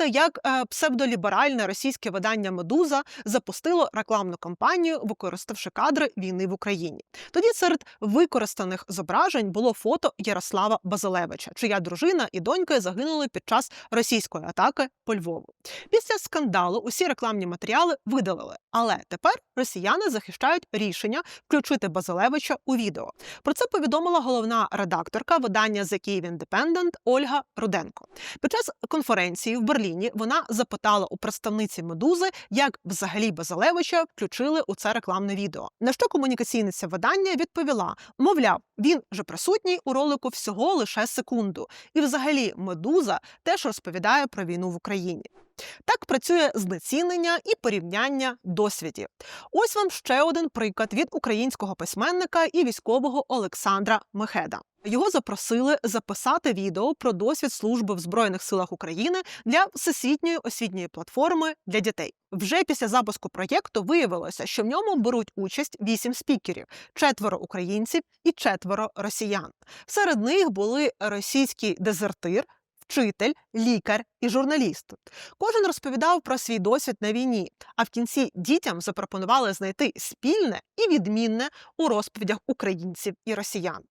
Пригадайте, як е, псевдоліберальне російське видання Медуза запустило рекламну кампанію, використавши кадри війни в Україні. Тоді серед використаних зображень було фото Ярослава Базилевича, чия дружина і доньки загинули під час російської атаки по Львову. Після скандалу усі рекламні матеріали видалили, але тепер росіяни захищають рішення включити Базилевича у відео. Про це повідомила головна редакторка видання The Kyiv Independent Ольга Руденко. Під час конференції в Берліні вона запитала у представниці Медузи, як взагалі Базилевича включили у це рекламне відео. На що комунікаційниця видання відповіла: мовляв, він же присутній у ролику всього лише секунду. І, взагалі, Медуза теж розповідає про війну в Україні. Так працює знецінення і порівняння досвідів. Ось вам ще один приклад від українського письменника і військового Олександра Мехеда. Його запросили записати відео про досвід служби в Збройних силах України для всесвітньої освітньої платформи для дітей. Вже після запуску проєкту виявилося, що в ньому беруть участь вісім спікерів: четверо українців і четверо росіян. Серед них були російський дезертир. Вчитель, лікар і журналіст. Кожен розповідав про свій досвід на війні, а в кінці дітям запропонували знайти спільне і відмінне у розповідях українців і росіян.